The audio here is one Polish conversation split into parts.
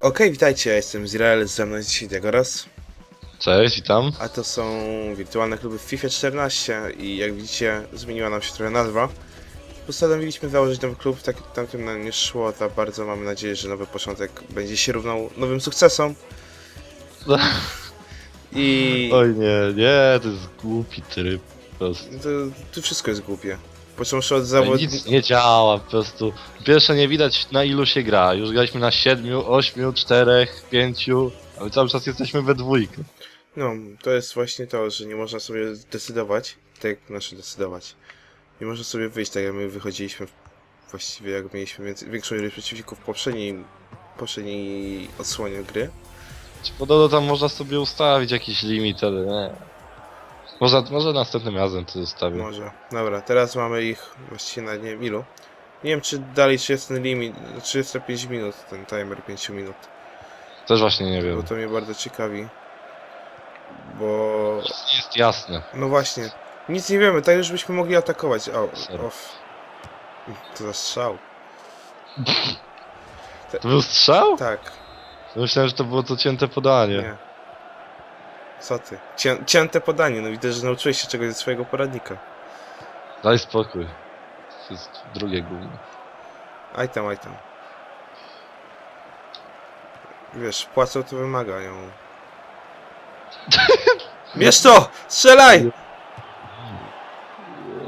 Okej, witajcie, ja jestem Izrael, ze mną jest dzisiaj Degoras, Cześć, witam. a to są wirtualne kluby w FIFA 14 i jak widzicie zmieniła nam się trochę nazwa. Postanowiliśmy założyć nowy klub, tak tamtym nam nie szło za bardzo, mamy nadzieję, że nowy początek będzie się równał nowym sukcesom. I Oj nie, nie, to jest głupi tryb prostu. to, tu wszystko jest głupie. Począwszy od zawodników... Nic nie działa po prostu. Pierwsze nie widać na ilu się gra. Już graliśmy na siedmiu, ośmiu, czterech, pięciu, ale cały czas jesteśmy we dwójkę. No, to jest właśnie to, że nie można sobie decydować, tak, znaczy decydować. Nie można sobie wyjść tak jak my wychodziliśmy w- właściwie jak mieliśmy więcej, większą ilość przeciwników w poprzedniej, poprzedniej odsłonie gry. Czy Podobno tam można sobie ustawić jakiś limit, ale nie. Może, może następnym razem to zostawię. Może. Dobra, teraz mamy ich właściwie na nie wiem ilu. Nie wiem czy dalej czy jest ten limit, 35 minut, ten timer 5 minut. Też właśnie nie Bo wiem. to mnie bardzo ciekawi. Bo... Jest jasne. No właśnie. Nic nie wiemy, tak już byśmy mogli atakować. O, off. To za strzał. To był strzał? Tak. Myślałem, że to było to cięte podanie. Nie. Co ty? Cię, cięte podanie, no widać, że nauczyłeś się czegoś ze swojego poradnika. Daj spokój. To jest drugie gówno. Aj tam, aj tam. Wiesz, płacą to wymagają. Wiesz to! Strzelaj!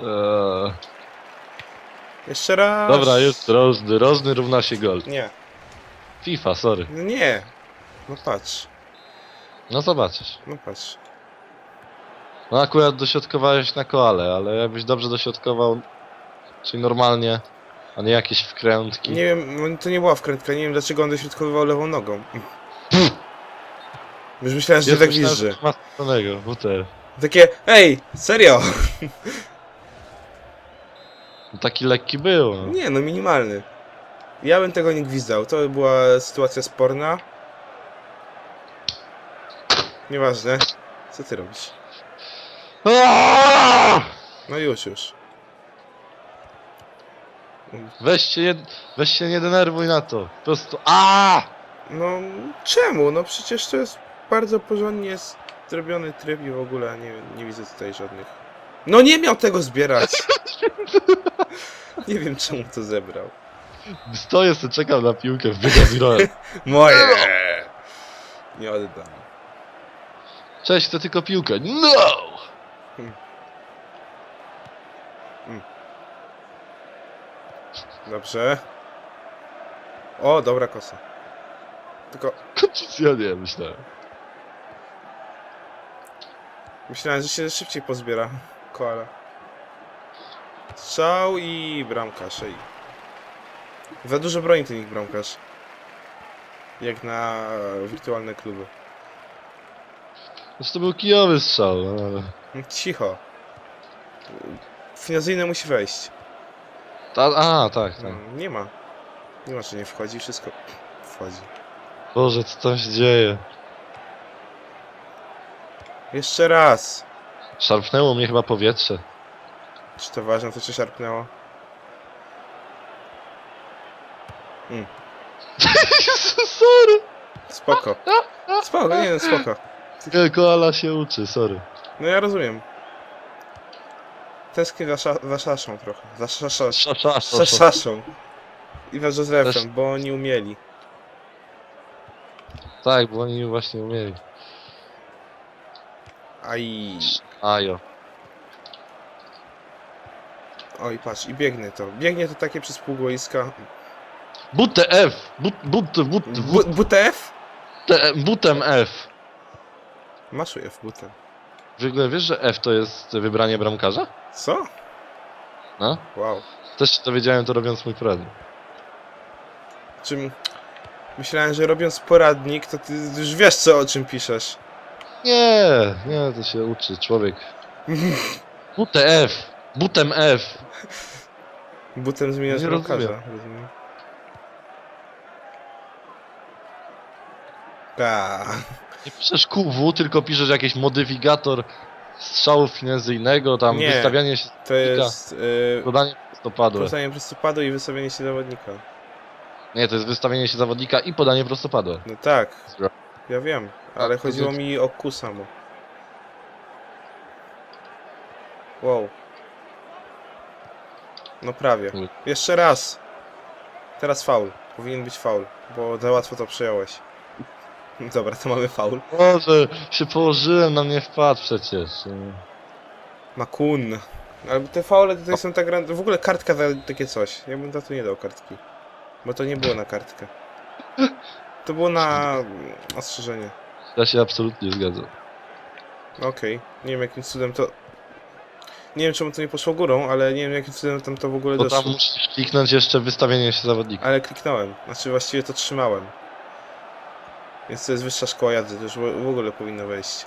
Eee, Jeszcze raz! dobra, jest rożny. Rożny równa się gol. Nie, FIFA, sorry. no nie. No patrz, No zobaczysz. no patrz. No akurat dośrodkowałeś na koale, ale jakbyś dobrze dośrodkował, czyli normalnie, a nie jakieś wkrętki. Nie wiem, no to nie była wkrętka, nie wiem dlaczego on dośrodkowywał lewą nogą. Już myślałem, że Jest tak myślałem, widzę. że ma straconego, WTF. Takie, ej, serio! No taki lekki był, no. Nie, no minimalny. Ja bym tego nie gwizdał. To była sytuacja sporna. Nieważne. Co ty robisz? No już, już. Weź się, jed... Weź się nie denerwuj na to. Po prostu a No czemu? No przecież to jest bardzo porządnie zrobiony tryb i w ogóle nie, nie widzę tutaj żadnych. No nie miał tego zbierać! nie wiem czemu to zebrał. Stoję sobie, czekam na piłkę, wbiega z rolem. Moje! Nie oddam. Cześć, to tylko piłkę. No! Dobrze. O, dobra kosa. Tylko Ja nie myślałem. myślałem, że się szybciej pozbiera koala. Strzał i bramkarz. Ej. Za dużo broni ten ich bramkarz. Jak na wirtualne kluby. To był kijowy strzał, no, ale... Cicho. Finazyjne musi wejść. Ta, a, tak, tak. No, nie ma. Nie ma, że nie wchodzi, wszystko wchodzi. Boże, co tam się dzieje? Jeszcze raz. Szarpnęło mnie chyba powietrze. Czy to ważne, to cię szarpnęło? Sorry! Spoko. Spoko, nie no, spoko. Koala się uczy, sorry. No ja rozumiem. Tęsknię za, sza, za szaszą trochę. Za szaszą. Sza, sza, Za sza, sza. szaszą. I za Też- Józefem, bo oni umieli. Tak, bo oni właśnie umieli. Aj. Ajo. Oj, patrz, i biegnie to. Biegnie to takie przez pół boiska. Butę F! But, but, but, Bu- but, butem F. Maszuję w butem. W ogóle wiesz, że F to jest wybranie bramkarza? Co? No? Wow. Też się dowiedziałem to robiąc mój poradnik. Czym... Myślałem, że robiąc poradnik, to ty już wiesz co o czym piszesz. Nie, nie, to się uczy człowiek. Butę F! Butem F! Butem zmieniasz Nie bramkarza. rozumiem. Rozumiem. Ta. Nie piszesz QW, tylko piszesz jakiś modyfikator strzału finezyjnego, tam Nie. wystawianie się, To jest yy, podanie prostopadłe. korzystanie prostopadu i wystawienie się zawodnika. Nie, to jest wystawienie się zawodnika i podanie prostopadłe. No tak, ja wiem, ale to chodziło jest- mi o ku samo. Wow. No prawie. Jeszcze raz. Teraz faul. Powinien być faul, bo za łatwo to przejąłeś. Dobra, to mamy faul. Boże, się położyłem, na mnie wpadł przecież. Makun. Ale te faule tutaj są tak ran... W ogóle kartka za takie coś. Ja bym za to nie dał kartki. Bo to nie było na kartkę. To było na mm, ostrzeżenie. Ja się absolutnie zgadzam. Okej. Nie wiem jakim cudem to... Nie wiem czemu to nie poszło górą, ale nie wiem jakim cudem tam to w ogóle Bo doszło. tam musisz kliknąć jeszcze wystawienie się zawodnika. Ale kliknąłem. Znaczy właściwie to trzymałem. Więc to jest wyższa szkoła jazdy, to już w ogóle powinno wejść.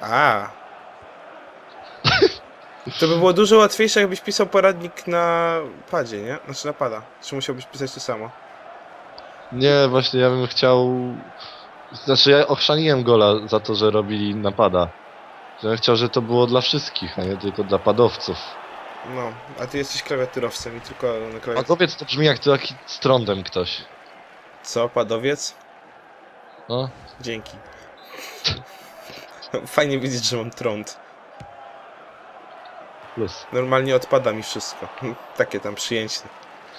A. To by było dużo łatwiejsze, jakbyś pisał poradnik na padzie, nie? Znaczy na pada. Czy musiałbyś pisać to samo? Nie, właśnie ja bym chciał... Znaczy ja ochrzaniłem gola za to, że robili napada. Ja chciał, że to było dla wszystkich, a nie tylko dla padowców. No, a ty jesteś klawiaturowcem i tylko na klawiaturze. Padowiec to brzmi jak taki z trądem ktoś. Co, padowiec? No, Dzięki. Fajnie widzieć, że mam trąd. plus. Normalnie odpada mi wszystko. Takie tam przyjęcie.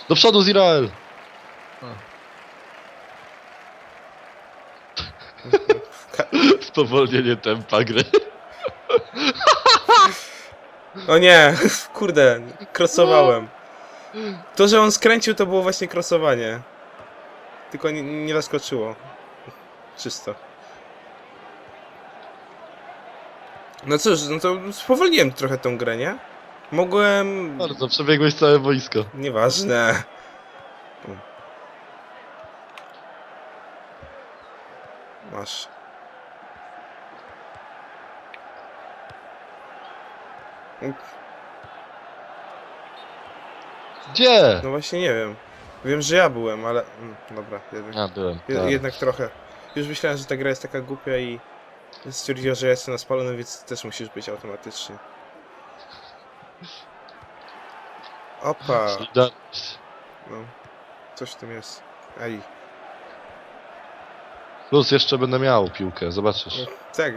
Do przodu z Izrael! Spowolnienie tempa gry. O nie, kurde, krosowałem. To, że on skręcił, to było właśnie krosowanie. Tylko nie, nie zaskoczyło. Czysto. No cóż, no to spowolniłem trochę tą grę, nie? Mogłem... Bardzo, przebiegłeś całe wojsko. Nieważne. Masz. Gdzie? No właśnie nie wiem. Wiem, że ja byłem, ale... mm, Dobra, jednak, Ja byłem. je- tak. jednak trochę. Już myślałem, że ta gra jest taka głupia i stwierdziła, że ja jestem na spalonym, więc też musisz być automatycznie. Opa! No. Coś w tym jest. Ej. Plus jeszcze będę miał piłkę, zobaczysz. No, tak,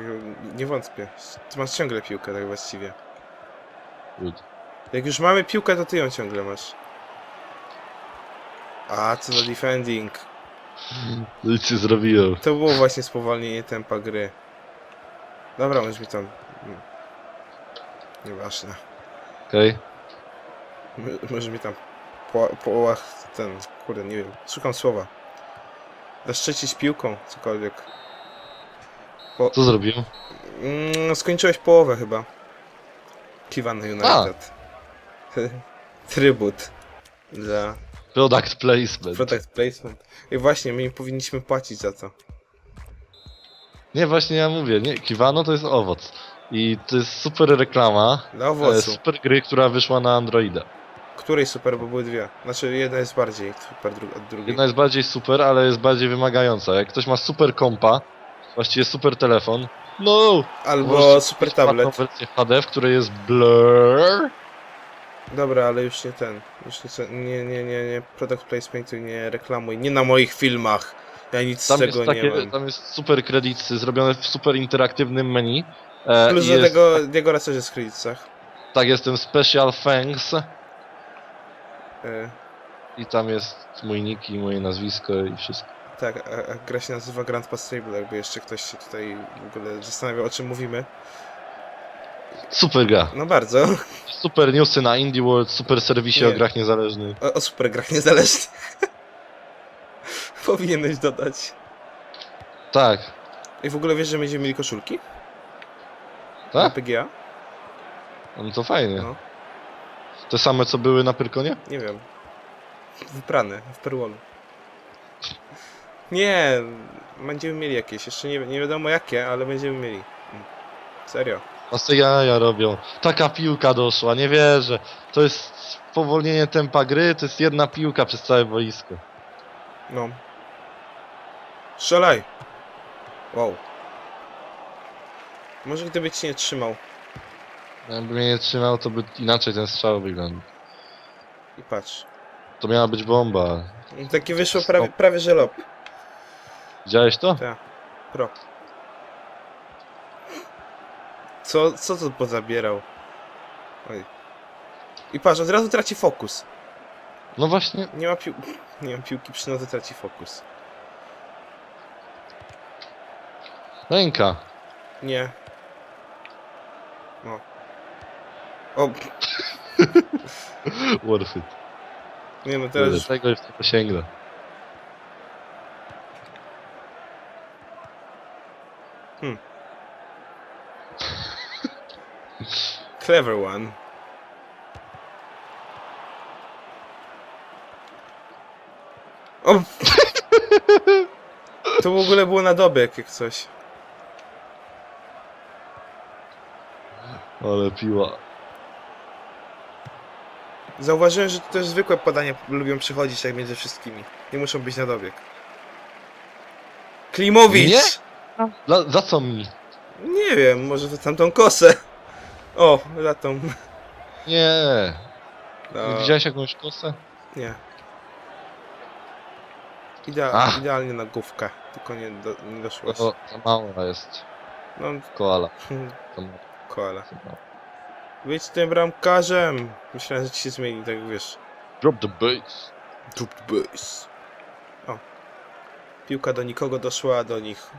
nie wątpię. Ty masz ciągle piłkę, tak właściwie. Good. Jak już mamy piłkę, to ty ją ciągle masz. A, co za defending. Nic nie zrobiłem. To było właśnie spowolnienie tempa gry. Dobra, możesz mi tam... mm, Nieważne. Okej. M- Może mi tam po, połach ten... Kurde, nie wiem. Szukam słowa. Zaszczycić piłką, cokolwiek. Co zrobiłem? Mm, skończyłeś połowę chyba. Kiwan United. Trybut. Dla Product placement. product placement. I właśnie, my im powinniśmy płacić za to. Nie, właśnie ja mówię, nie, Kiwano to jest owoc. I to jest super reklama. Dla E, owocu. super gry, która wyszła na Androida. Której super, bo były dwie. Znaczy, jedna jest bardziej super dru od drugiej. Jedna jest bardziej super, ale jest bardziej wymagająca. Jak ktoś ma super kompa, właściwie super telefon, no! Albo super kupić płatną tablet. wersję HD, w której jest blur. Dobra, ale już nie ten. Już nie, nie, nie, nie, nie. Product placementu nie reklamuj. Nie na moich filmach. Ja nic Tam z tego nie takie, mam. tam jest super kredyty zrobione w super interaktywnym menu. E, Plus do jest, tego jego też jest w kredytach. Tak, jestem Special Thanks. E, I tam jest mój nick i moje nazwisko i wszystko. tak, a, a gra się nazywa Grand Pass Table, jakby jeszcze ktoś się tutaj w ogóle zastanawiał o czym mówimy. Super gra. No bardzo. Super newsy na Indie World, super serwisie Nie. o grach niezależnych. O, o super grach niezależnych. Powinieneś dodać. Tak. I w ogóle wiesz, że będziemy mieli koszulki? Na Tak? PGA? No to fajnie. No. Te same co były na Pyrkonie? Nie wiem. Wyprane w Perwolu. Nie, będziemy mieli jakieś. Jeszcze nie, nie wiadomo jakie, ale będziemy mieli. Mm. Serio. A co jaja robią? Taka piłka doszła, nie wierzę. To jest spowolnienie tempa gry, to jest jedna piłka przez całe boisko. No. Strzelaj! Wow. Może gdyby ci nie trzymał. Jakby mnie nie trzymał, to by inaczej ten strzał wyglądał. I patrz. To miała być bomba. Taki wyszło prawie, prawie że lop. Widziałeś to? Tak. Pro. Co, co to pozabierał? Oj. I patrz, od razu traci fokus. No właśnie. Nie ma pił... Nie ma piłki przy nodze, traci fokus. Ręka. Nie. No. O, Worth it. nie no, teraz już... Tego jeszcze to sięgnę. Clever one. O! To w ogóle było na dobieg, jak coś. Ale piła. Zauważyłem, że to też zwykłe podania lubią przychodzić tak między wszystkimi. Nie muszą być na dobieg. Klimowicz! Nie? Dla, za co mi? Nie wiem, może to tamtą kosę. O, tą. Nie. No, Widziałeś jakąś kosę? nie. Idea Ach. idealnie na główkę, tylko nie, do, nie doszło. To za mała jest. No, Koala. Ma- koala. ma- Być tym bramkarzem! Myślałem, że ci się zmieni, tak wiesz. Drop the base. Drop the base. O. Piłka do nikogo doszła, do nich.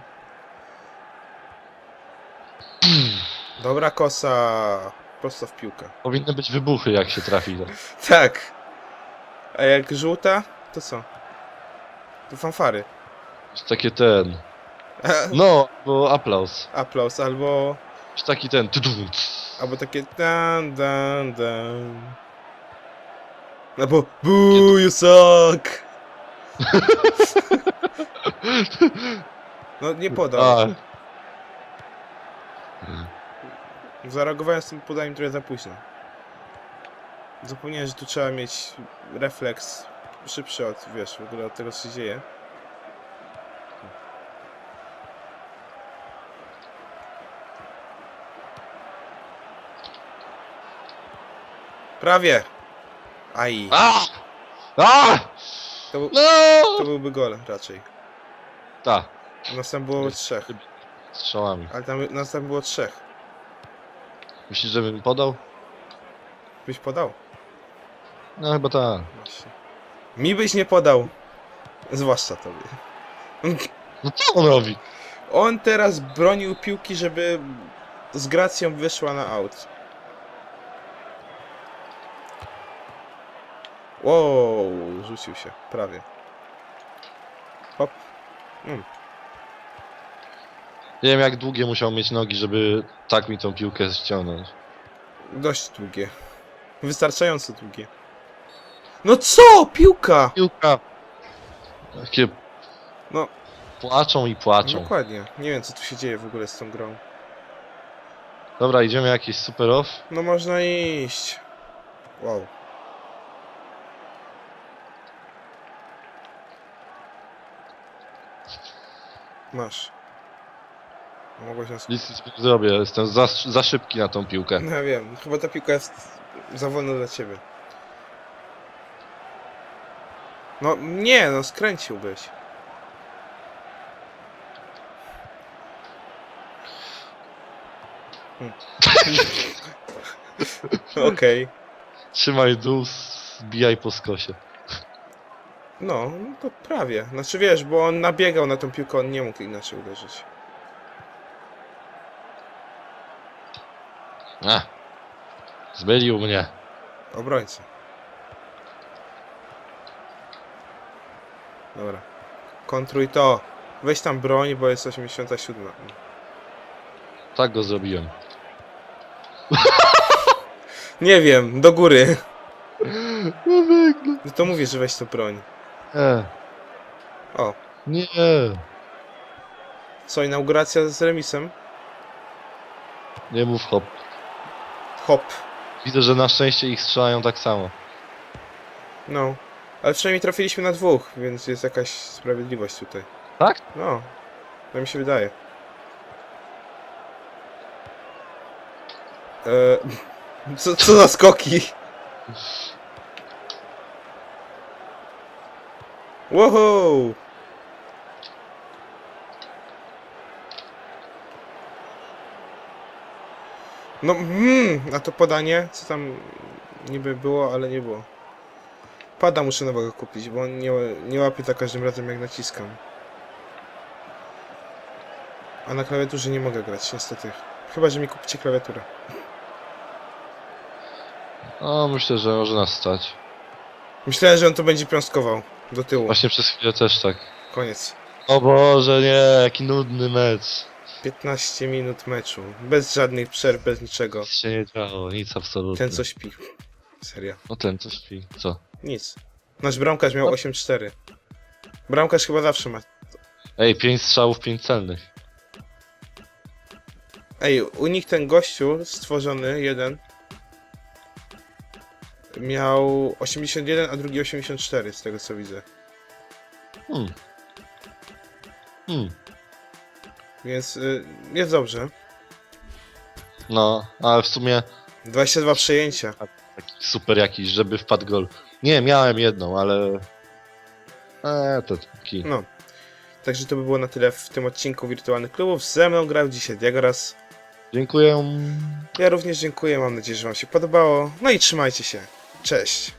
Dobra kosa. Prosto w piłkę. Powinny być wybuchy jak się trafi. Tak. A jak żółta, to co? To fanfary. Jest takie ten. No, bo aplauz. Aplauz albo... Jest taki ten. tudum. Albo takie dan dan dan. Albo boo you suck. No nie podał. A, Zareagowałem z tym podaniem trochę za późno. Zapomniałem, że tu trzeba mieć refleks szybszy od, wiesz, w ogóle od tego, co się dzieje. Prawie! Aj! a! A! To, No! to byłby gol raczej. Ta. Nas tam było trzech. Strzałami. Ale tam, nas tam było trzech. Myślisz, że bym podał? Byś podał? No chyba tak. Właśnie. Mi byś nie podał. Zwłaszcza tobie. No co on robi? On teraz bronił piłki, żeby z gracją wyszła na aut. Wow, rzucił się, prawie. Hop. Mm. Nie wiem jak długie musiał mieć nogi, żeby tak mi tą piłkę ściągnąć. Dość długie. Wystarczająco długie. No co? Piłka! Piłka! Takie... No. Płaczą i płaczą. Dokładnie. Nie wiem, co tu się dzieje w ogóle z tą grą. Dobra, idziemy jakiś super off. No można iść. Wow. Masz. Mogłeś nas... Nic z tym nie zrobię, jestem za, za szybki na tą piłkę. No ja wiem, chyba ta piłka jest za wolna dla ciebie. No nie, no skręciłbyś. Hmm. Okej. Trzymaj dół, zbijaj po skosie. No, no to prawie. Znaczy wiesz, bo on nabiegał na tą piłkę, on nie mógł inaczej uderzyć. A. Zmylił mnie. Obrońca. Dobra. Kontruj to. Weź tam broń, bo jest 87. Tak go zrobiłem. Nie wiem, do góry. No wygląd. No to mówię, że weź to broń. Nie. O, Nie. co, inauguracja z remisem? Nie mów hop. Hop. Widzę, że na szczęście ich strzelają tak samo. No. Ale przynajmniej trafiliśmy na dwóch, więc jest jakaś sprawiedliwość tutaj. Tak? No. To mi się wydaje. E, co, co za skoki? Wow! No, mm, a to podanie, co tam niby było, ale nie było. Pada muszę nowego kupić, bo on nie, nie łapie za każdym razem jak naciskam. A na klawiaturze nie mogę grać, niestety. Chyba, że mi kupicie klawiaturę. No, myślę, że może nas stać. Myślałem, że on to będzie piąskował do tyłu. Właśnie przez chwilę też tak. Koniec. O Boże, nie, jaki nudny mecz. 15 minut meczu. Bez żadnych przerw, bez niczego. Nic się nie działo, nic absolutnie. Ten co śpi. Serio. No ten co śpi, co? Nic. Nasz bramkarz miał 8-4. Bramkarz chyba zawsze ma. Ej, pięć strzałów, pięć celnych. Ej, u nich ten gościu stworzony, jeden, miał 81, a drugi 84, z tego co widzę. Hmm. Hmm. Więc y, jest dobrze. No, ale w sumie 22 przejęcia. taki super jakiś, żeby wpadł gol. Nie, miałem jedną, ale... Eee, to taki... No. Także to by było na tyle w tym odcinku Wirtualnych Klubów. Ze mną grał dzisiaj Diagoras. Dziękuję. Ja również dziękuję, mam nadzieję, że Wam się podobało. No i trzymajcie się. Cześć.